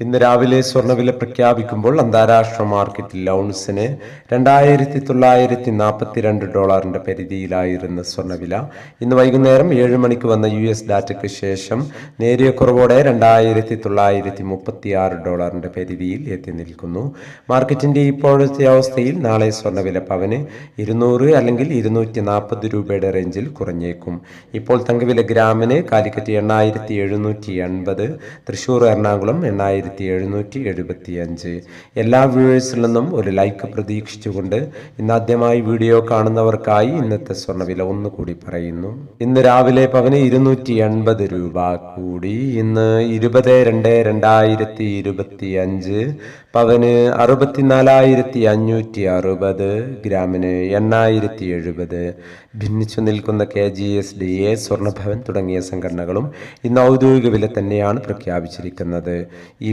ഇന്ന് രാവിലെ സ്വർണവില പ്രഖ്യാപിക്കുമ്പോൾ അന്താരാഷ്ട്ര മാർക്കറ്റിൽ ഔൺസിന് രണ്ടായിരത്തി തൊള്ളായിരത്തി നാൽപ്പത്തിരണ്ട് ഡോളറിന്റെ പരിധിയിലായിരുന്ന സ്വർണവില ഇന്ന് വൈകുന്നേരം ഏഴ് മണിക്ക് വന്ന യു എസ് ഡാറ്റയ്ക്ക് ശേഷം നേരിയ കുറവോടെ രണ്ടായിരത്തി തൊള്ളായിരത്തി മുപ്പത്തി ആറ് ഡോളറിന്റെ പരിധിയിൽ എത്തി നിൽക്കുന്നു. മാർക്കറ്റിന്റെ ഇപ്പോഴത്തെ അവസ്ഥയിൽ നാളെ സ്വർണവില പവന് ഇരുന്നൂറ് അല്ലെങ്കിൽ ഇരുന്നൂറ്റി നാൽപ്പത് രൂപയുടെ റേഞ്ചിൽ കുറഞ്ഞേക്കും. ഇപ്പോൾ തങ്കവില ഗ്രാമിന് കാലിക്കറ്റ് എണ്ണായിരത്തി എഴുന്നൂറ്റി എൺപത് തൃശൂർ എറണാകുളം എണ്ണായിരത്തി എഴുന്നൂറ്റി എഴുപത്തി അഞ്ച് എല്ലാ വ്യൂവേഴ്സിൽ നിന്നും ഒരു ലൈക്ക് പ്രതീക്ഷിച്ചുകൊണ്ട് ഇന്ന് ആദ്യമായി വീഡിയോ കാണുന്നവർക്കായി ഇന്നത്തെ സ്വർണവില ഒന്നുകൂടി പറയുന്നു. ഇന്ന് രാവിലെ പവന് ഇരുന്നൂറ്റി എൺപത് രൂപ കൂടി. ഇന്ന് ഇരുപത് രണ്ട് രണ്ടായിരത്തി ഇരുപത്തി അഞ്ച് പവന് അറുപത്തിനാലായിരത്തി അഞ്ഞൂറ്റി അറുപത്. ഗ്രാമിന് എണ്ണായിരത്തി എഴുപത്. ഭിന്നിച്ചു നിൽക്കുന്ന K G S D A Swarnabhavan തുടങ്ങിയ സംഘടനകളും ഇന്ന് ഔദ്യോഗിക വില തന്നെയാണ് പ്രഖ്യാപിച്ചിരിക്കുന്നത്. ഈ